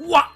우와!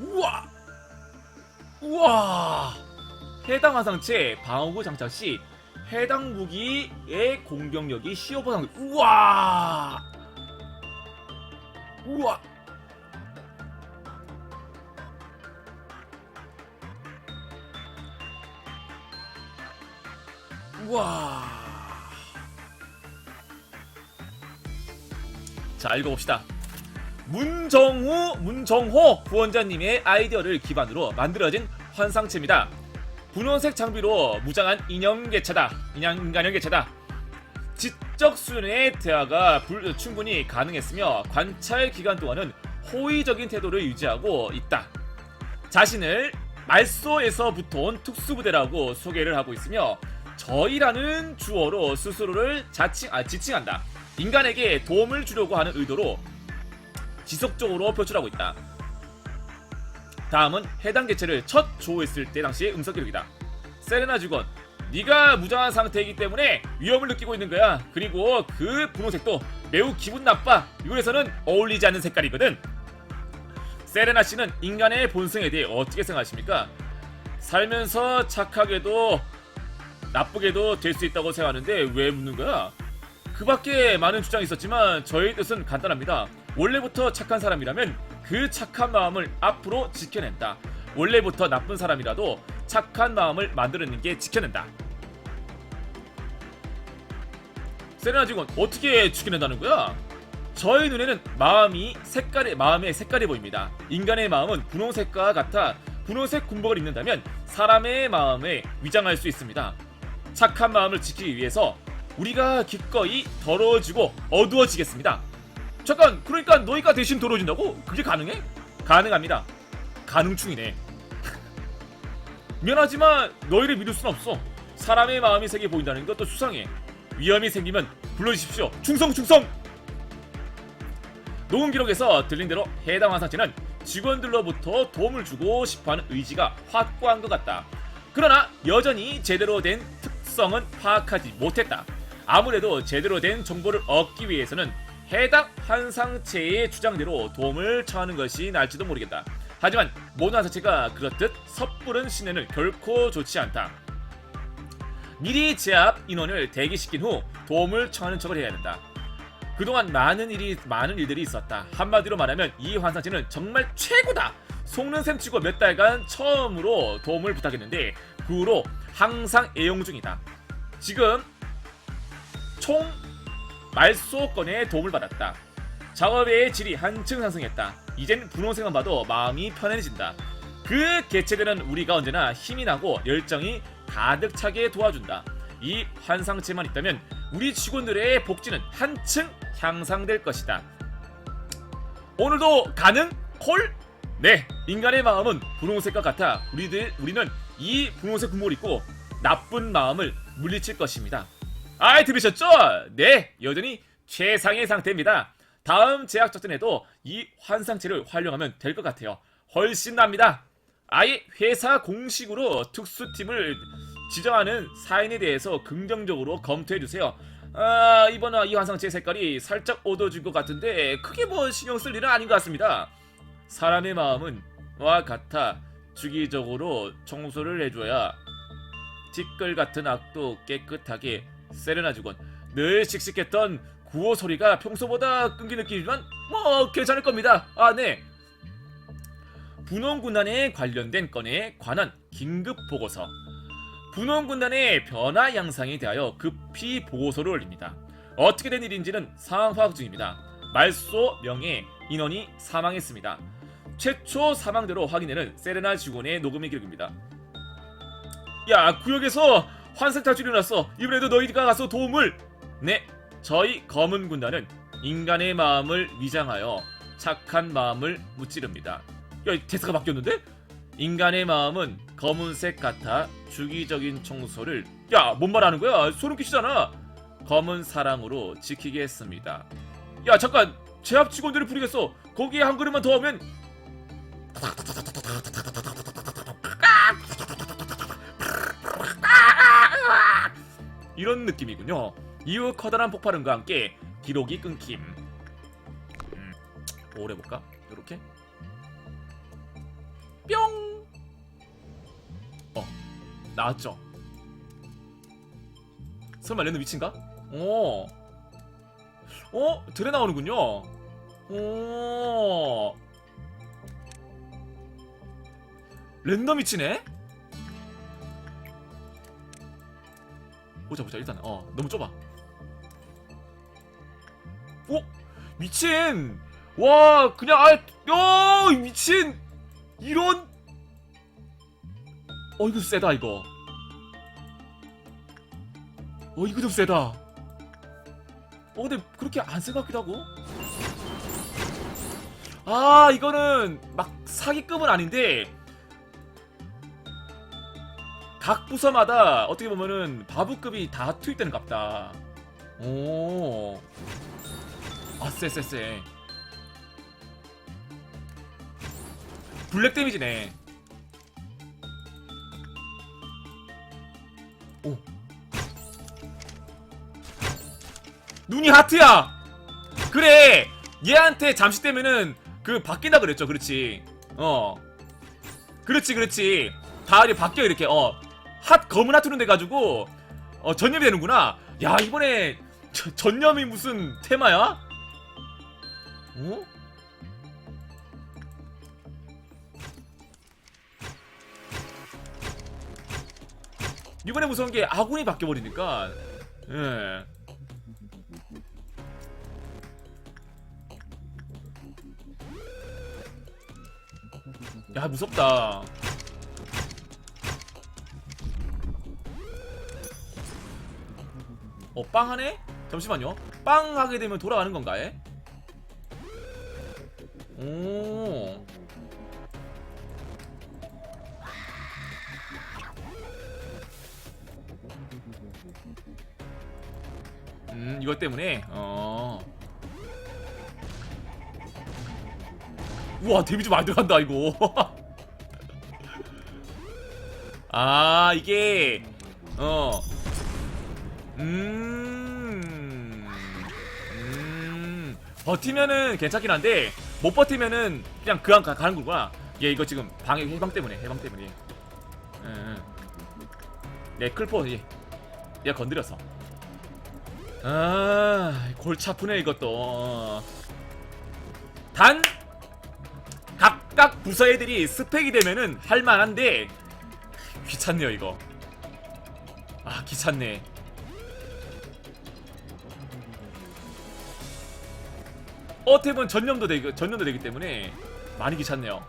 우와! 우와! 해당 화상체 방어구 장착 시 해당 무기의 공격력이 15% 우와! 우와! 우와. 자, 읽어봅시다. 문정우, 문정호 후원자님의 아이디어를 기반으로 만들어진 환상체입니다. 분홍색 장비로 무장한 인형 개체다. 인형, 인간형 개체다. 지적 수준의 대화가 불- 충분히 가능했으며 관찰 기간 동안은 호의적인 태도를 유지하고 있다. 자신을 말소에서부터 온 특수부대라고 소개를 하고 있으며 저희라는 주어로 스스로를 자칭, 아, 지칭한다. 인간에게 도움을 주려고 하는 의도로 지속적으로 표출하고 있다. 다음은 해당 개체를 첫 조회했을 때 당시의 음성 기록이다. 세레나 직원, 네가 무장한 상태이기 때문에 위험을 느끼고 있는 거야. 그리고 그 분홍색도 매우 기분 나빠. 이곳에서는 어울리지 않는 색깔이거든. 세레나 씨는 인간의 본성에 대해 어떻게 생각하십니까? 살면서 착하게도 나쁘게도 될 수 있다고 생각하는데 왜 묻는 거야? 그 밖에 많은 주장이 있었지만 저의 뜻은 간단합니다. 원래부터 착한 사람이라면 그 착한 마음을 앞으로 지켜낸다. 원래부터 나쁜 사람이라도 착한 마음을 만들어내는 게 지켜낸다. 세레나 직원 어떻게 지켜낸다는 거야? 저의 눈에는 마음이 색깔의 마음의 색깔이 보입니다. 인간의 마음은 분홍색과 같아 분홍색 군복을 입는다면 사람의 마음에 위장할 수 있습니다. 착한 마음을 지키기 위해서 우리가 기꺼이 더러워지고 어두워지겠습니다. 잠깐, 그러니까 너희가 대신 더러워진다고? 그게 가능해? 가능합니다. 가능충이네. 미안하지만 너희를 믿을 순 없어. 사람의 마음이 색이 보인다는 것도 수상해. 위험이 생기면 불러주십시오. 충성, 충성! 녹음 기록에서 들린 대로 해당 화상체는 직원들로부터 도움을 주고 싶어하는 의지가 확고한 것 같다. 그러나 여전히 제대로 된 특성은 파악하지 못했다. 아무래도 제대로 된 정보를 얻기 위해서는 해당 환상체의 주장대로 도움을 청하는 것이 나을지도 모르겠다. 하지만 모든 환상체가 그렇듯 섣부른 신뢰는 결코 좋지 않다. 미리 제압 인원을 대기시킨 후 도움을 청하는 척을 해야 된다. 그동안 많은 일이 많은 일들이 있었다. 한마디로 말하면 이 환상체는 정말 최고다. 속는 셈 치고 몇 달간 처음으로 도움을 부탁했는데 그 후로 항상 애용 중이다. 지금 총 말소 건의 도움을 받았다. 작업의 질이 한층 상승했다. 이젠 분홍색만 봐도 마음이 편해진다. 그 개체들은 우리가 언제나 힘이 나고 열정이 가득 차게 도와준다. 이 환상체만 있다면 우리 직원들의 복지는 한층 향상될 것이다. 오늘도 가능? 콜? 네, 인간의 마음은 분홍색과 같아 우리들 우리는 이 분홍색 군복을 입고 나쁜 마음을 물리칠 것입니다. 아이 들으셨죠? 네, 여전히 최상의 상태입니다. 다음 제약 작전에도 이 환상체를 활용하면 될 것 같아요. 훨씬 납니다. 아예 회사 공식으로 특수팀을 지정하는 사인에 대해서 긍정적으로 검토해 주세요. 아, 이번 이 환상체 색깔이 살짝 어두워진 것 같은데 크게 뭐 신경 쓸 일은 아닌 것 같습니다. 사람의 마음은 와 같아 주기적으로 청소를 해줘야 티끌 같은 악도 깨끗하게 세레나 주곤 늘 씩씩했던 구호 소리가 평소보다 끈기 느끼지만 뭐 괜찮을 겁니다. 아 네. 분홍군단에 관련된 건에 관한 긴급 보고서. 분홍군단의 변화 양상에 대하여 급히 보고서를 올립니다. 어떻게 된 일인지는 상황 파악 중입니다. 말소 명예 인원이 사망했습니다. 최초 사망대로 확인되는 세레나 직원의 녹음의 기록입니다. 야 구역에서 환상 탈출이 났어. 이번에도 너희가 가서 도움을. 네, 저희 검은 군단은 인간의 마음을 위장하여 착한 마음을 무찌릅니다. 야, 이 대사가 바뀌었는데? 인간의 마음은 검은색 같아 주기적인 청소를 야, 뭔 말하는 거야? 소름 끼치잖아. 검은 사랑으로 지키겠습니다. 야, 잠깐. 제압 직원들을 부리겠어. 거기에 한 그릇만 더 하면 이런 느낌이군요. 이후 커다란 폭발음과 함께 기록이 끊김. 음, 오래 볼까? 이렇게 뿅. 어 나왔죠. 설마 랜덤 위치인가? 오. 어? 들에 나오는군요. 오. 랜덤 위치네? 보자 보자 일단 어 너무 좁아. 오 미친! 와 그냥 아야 미친! 이런! 어 이거 세다 이거. 어 이거 좀 세다. 어 근데 그렇게 안센것 같기도 하고. 아 이거는 막 사기급은 아닌데 각 부서마다 어떻게 보면은 바부급이 다 투입되는 값다. 오. 아쎄쎄쎄 블랙 데미지네. 오. 눈이 하트야! 그래! 얘한테 잠시 되면은 그 바뀐다 그랬죠 그렇지. 어. 그렇지 그렇지. 다 이렇게 바뀌어 이렇게. 어 핫 검은 하트로 돼가지고 어 전염이 되는구나 야 이번에 저- 전염이 무슨 테마야? 어? 이번에 무서운 게 아군이 바뀌어버리니까 예. 야 무섭다 어 빵하네? 잠시만요 빵 하게 되면 돌아가는 건가 해? 오 음, 이것 때문에, 어. 우와, 데미지 많이 들어간다, 이거. 아, 이게, 어. 음. 음. 버티면은 괜찮긴 한데, 못 버티면은 그냥 가, 가는 거구나. 얘 이거 지금 방해, 해방 때문에, 해방 때문에. 응, 응. 네, 클포, 얘. 얘 건드렸어. 아, 골치 아프네 이것도. 단 각각 부서 애들이 스펙이 되면은 할만한데 귀찮네요 이거. 아 귀찮네. 어택은 전염도 되기 전염도 되기 때문에 많이 귀찮네요.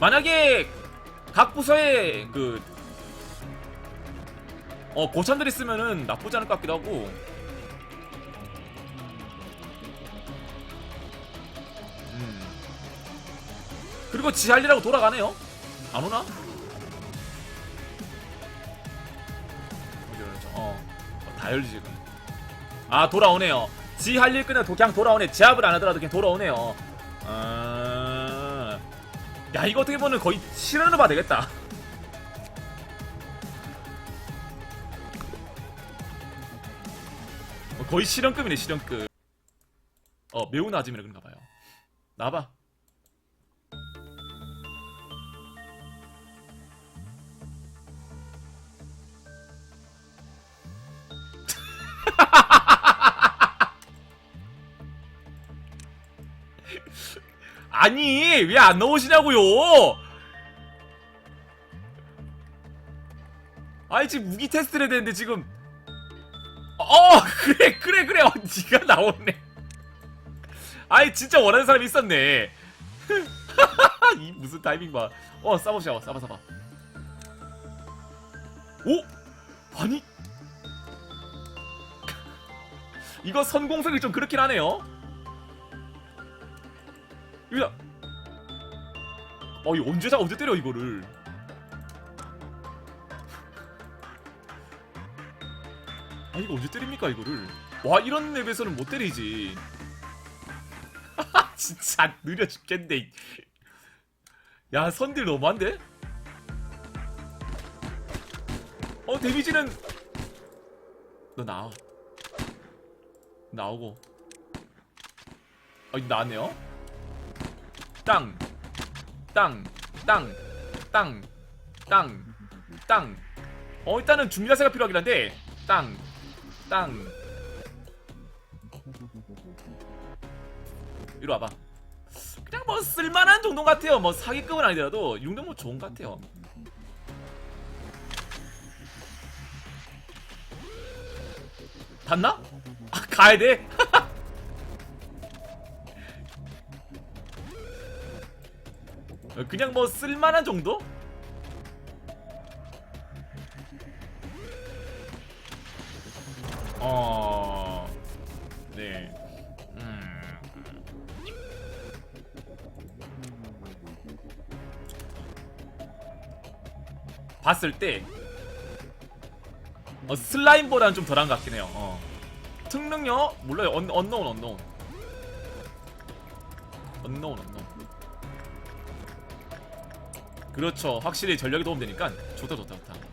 만약에 각 부서에 그 어, 고참들이 쓰면은 나쁘지 않을 것 같기도 하고. 음. 그리고 지할리라고 돌아가네요. 안 오나? 다 열리 지금. 아 돌아오네요. 지 할일 그냥 도- 그냥 돌아오네. 제압을 안 하더라도 그냥 돌아오네요. 아. 야 이거 어떻게 보면 거의 실현을 봐야 되겠다. 어, 거의 실현급이네 실현급. 어 매우 낮으면 그런가 봐요. 나봐. 아니 왜 안 넣으시냐고요? 아니 지금 무기 테스트를 해야 되는데 지금. 어 그래 그래 그래. 어, 니가 나오네. 아이 진짜 원하는 사람이 있었네. 이 무슨 타이밍 봐어 싸보자 싸봐 싸봐. 오! 아니. 이거 선공성이 좀 그렇긴 하네요 이거 어 이거 언제 자 언제 때려 이거를? 아 이거 언제 때립니까 이거를? 와 이런 맵에서는 못 때리지. 진짜 느려 죽겠네 야 선딜 너무한데? 어 데미지는 너 나와. 나오고. 어 이제 나왔네요 땅 땅 땅 땅 땅 땅. 어 일단은 중자세가 필요하긴 한데 땅 땅. 이리 와봐. 그냥 뭐 쓸만한 정도 같아요. 뭐 사기급은 아니더라도 이 정도 뭐 좋은 것 같아요. 닿나? 아 가야 돼? 그냥 뭐 쓸만한 정도? 어... 네. 음... 봤을 때 어, 슬라임보다는 좀 덜한 것 같긴 해요. 어. 특능력 몰라요. 언, 언노운 언노운. 언노운 언노운. 그렇죠. 확실히 전력이 도움되니까 좋다 좋다 좋다.